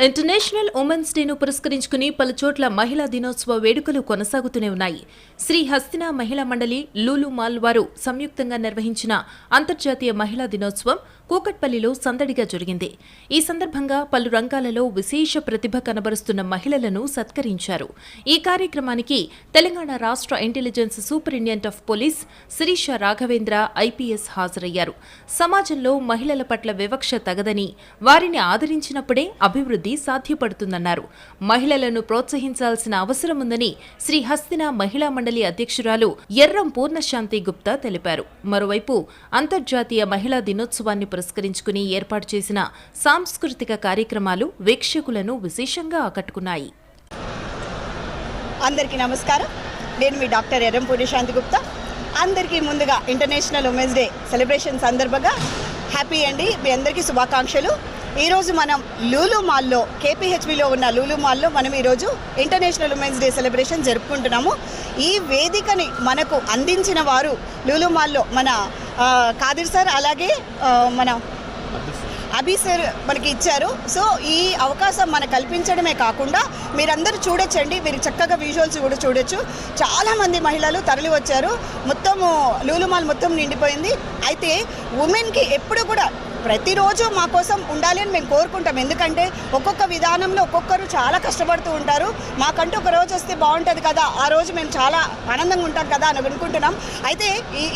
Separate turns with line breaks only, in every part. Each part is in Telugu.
ఇంటర్నేషనల్ ఉమెన్స్ డేను పురస్కరించుకుని పలుచోట్ల మహిళా దినోత్సవ వేడుకలు కొనసాగుతూనే ఉన్నాయి. శ్రీ హస్తిన మహిళా మండలి లూలు మాల్ వారు సంయుక్తంగా నిర్వహించిన అంతర్జాతీయ మహిళా దినోత్సవం కూకట్పల్లిలో సందడిగా జరిగింది. ఈ సందర్భంగా పలు రంగాలలో విశేష ప్రతిభ కనబరుస్తున్న మహిళలను సత్కరించారు. ఈ కార్యక్రమానికి తెలంగాణ రాష్ట్ర intelligence superintendent of police Shirisha Raghavendra IPS హాజరయ్యారు. సమాజంలో మహిళల పట్ల వివక్ష తగదని వారిని ఆదరించినప్పుడే అభివృద్ధి సాధ్యపడుతుందన్నారు. మహిళలను ప్రోత్సహించాల్సిన అవసరం ఉందని శ్రీ హస్తిన మహిళా మండలి అధ్యక్షురాలు ఎర్రం పూర్ణశాంతి గుప్తా తెలిపారు. మరోవైపు అంతర్జాతీయ మహిళా దినోత్సవాన్ని పురస్కరించుకుని ఏర్పాటు చేసిన సాంస్కృతిక కార్యక్రమాలు వీక్షకులను విశేషంగా ఆకట్టుకున్నాయి.
అందరికీ నమస్కారం. నేను మీ డాక్టర్ ఎర్రం పూర్ణశాంతి గుప్తా. అందరికీ ముందుగా ఇంటర్నేషనల్ ఉమెన్స్ డే సెలబ్రేషన్ సందర్భంగా హ్యాపీ అండి. మీ అందరికీ శుభాకాంక్షలు. ఈరోజు మనం లూలు మాల్లో కేపీహెచ్బిలో ఉన్న లూలు మాల్లో మనం ఈరోజు ఇంటర్నేషనల్ ఉమెన్స్ డే సెలబ్రేషన్ జరుపుకుంటున్నాము. ఈ వేదికని మనకు అందించిన వారు లూలు మాల్లో మన కాదిర్ సార్ అలాగే మన అభి సార్ మనకి ఇచ్చారు. సో ఈ అవకాశం మనకు కల్పించడమే కాకుండా మీరందరూ చూడొచ్చండి. మీరు చక్కగా విజువల్స్ కూడా చూడొచ్చు. చాలామంది మహిళలు తరలి వచ్చారు. మొత్తము లూలుమాల్ మొత్తం నిండిపోయింది. అయితే ఉమెన్కి ఎప్పుడు కూడా ప్రతిరోజు మా కోసం ఉండాలి అని మేము కోరుకుంటాం. ఎందుకంటే ఒక్కొక్క విధానంలో ఒక్కొక్కరు చాలా కష్టపడుతూ ఉంటారు. మాకంటూ ఒక రోజు వస్తే బాగుంటుంది కదా. ఆ రోజు మేము చాలా ఆనందంగా ఉంటాం కదా అని అనుకుంటున్నాం. అయితే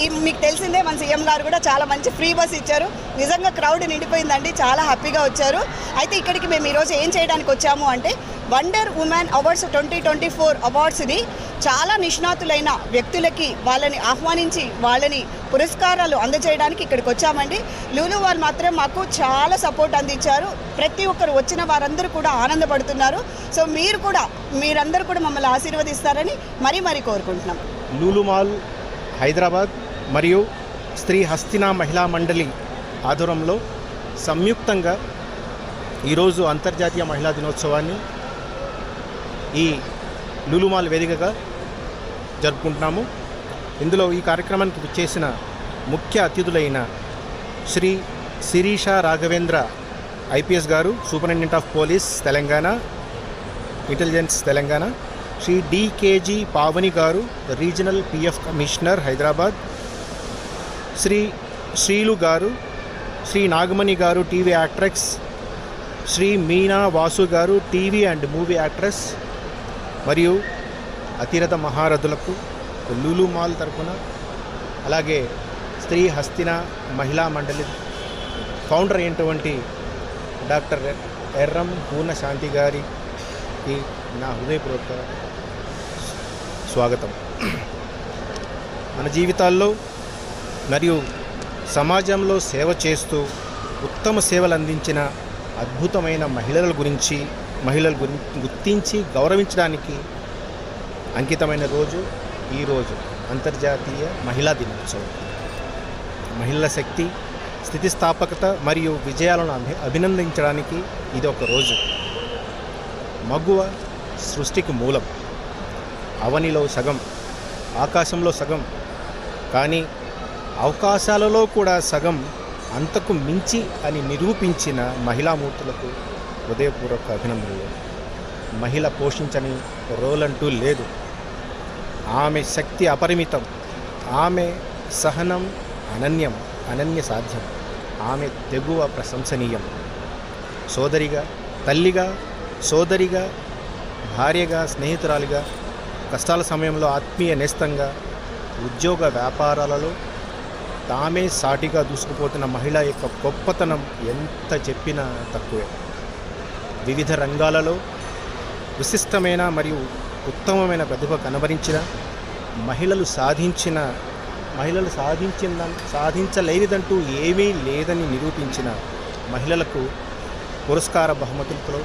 ఈ మీకు తెలిసిందే మన సీఎం గారు కూడా చాలా మంచి ఫ్రీ బస్ ఇచ్చారు. నిజంగా క్రౌడ్ నిండిపోయిందండి. చాలా హ్యాపీగా వచ్చారు. అయితే ఇక్కడికి మేము ఈరోజు ఏం చేయడానికి వచ్చాము అంటే wonder women awards twenty twenty four అవార్డ్స్ని చాలా నిష్ణాతులైన వ్యక్తులకి వాళ్ళని ఆహ్వానించి వాళ్ళని పురస్కారాలు అందజేయడానికి ఇక్కడికి వచ్చామండి. లూలు వారు మాత్రం మాకు చాలా సపోర్ట్ అందించారు. ప్రతి ఒక్కరు వచ్చిన వారందరూ కూడా ఆనందపడుతున్నారు. సో మీరు కూడా మీరందరూ కూడా మమ్మల్ని ఆశీర్వదిస్తారని మరీ మరీ కోరుకుంటున్నాం.
లూలు మాల్ హైదరాబాద్ మరియు స్త్రీ హస్తినా మహిళా మండలి ఆధ్వర్యంలో సంయుక్తంగా ఈరోజు అంతర్జాతీయ మహిళా దినోత్సవాన్ని ఈ లులుమాల్ వేదికగా జరుపుకుంటున్నాము. ఇందులో ఈ కార్యక్రమానికి చేసిన ముఖ్య అతిథులైన శ్రీ శిరీష రాఘవేంద్ర ఐపీఎస్ గారు superintendent of police Telangana intelligence Telangana Shri DKG Pavani గారు regional PF commissioner Hyderabad Shri Srilu గారు శ్రీ నాగమణి గారు టీవీ యాక్ట్రెస్ శ్రీ మీనా వాసు గారు టీవీ అండ్ మూవీ యాక్ట్రెస్ మరియు అతిరథ మహారథులకు లూలు మాల్ తరఫున అలాగే స్త్రీ హస్తిన మహిళా మండలి ఫౌండర్ అయినటువంటి డాక్టర్ ఎర్రం పూర్ణ శాంతి గారికి నా హృదయపూర్వక స్వాగతం. మన జీవితాల్లో మరియు సమాజంలో సేవ చేస్తూ ఉత్తమ సేవలు అందించిన అద్భుతమైన మహిళల గురించి మహిళలు గుర్తించి గౌరవించడానికి అంకితమైన రోజు ఈరోజు అంతర్జాతీయ మహిళా దినోత్సవం. మహిళల శక్తి స్థితిస్థాపకత మరియు విజయాలను అభి అభినందించడానికి ఇది ఒక రోజు. మగువ సృష్టికి మూలం. అవనిలో సగం ఆకాశంలో సగం కానీ అవకాశాలలో కూడా సగం అంతకు మించి అని నిరూపించిన మహిళామూర్తులకు హృదయపూర్వక అభినందనలు. మహిళ పోషించని రోల్ అంటూ లేదు. ఆమె శక్తి అపరిమితం. ఆమె సహనం అనన్యం అనన్య సాధ్యం. ఆమె తెగువ ప్రశంసనీయం. సోదరిగా తల్లిగా సోదరిగా భార్యగా స్నేహితురాలిగా కష్టాల సమయంలో ఆత్మీయ నేస్తంగా ఉద్యోగ వ్యాపారాలలో తామే సాటిగా దూసుకుపోతున్న మహిళ యొక్క గొప్పతనం ఎంత చెప్పినా తక్కువే. వివిధ రంగాలలో విశిష్టమైన మరియు ఉత్తమమైన ప్రతిభ కనబరించిన మహిళలు సాధించిన మహిళలు సాధించిన సాధించలేనిదంటూ ఏమీ లేదని నిరూపించిన మహిళలకు పురస్కార బహుమతులతో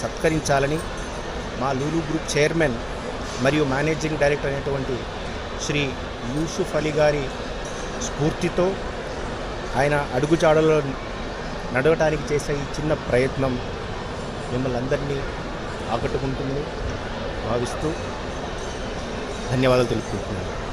సత్కరించాలని మా లూలు గ్రూప్ చైర్మన్ మరియు మేనేజింగ్ డైరెక్టర్ అయినటువంటి శ్రీ యూసుఫ్ అలీ గారి స్ఫూర్తితో ఆయన అడుగుజాడలో నడవటానికి చేసే ఈ చిన్న ప్రయత్నం మిమ్మల్ని అందరినీ ఆకట్టుకుంటుంది భావిస్తూ ధన్యవాదాలు తెలుపుకుంటున్నాను.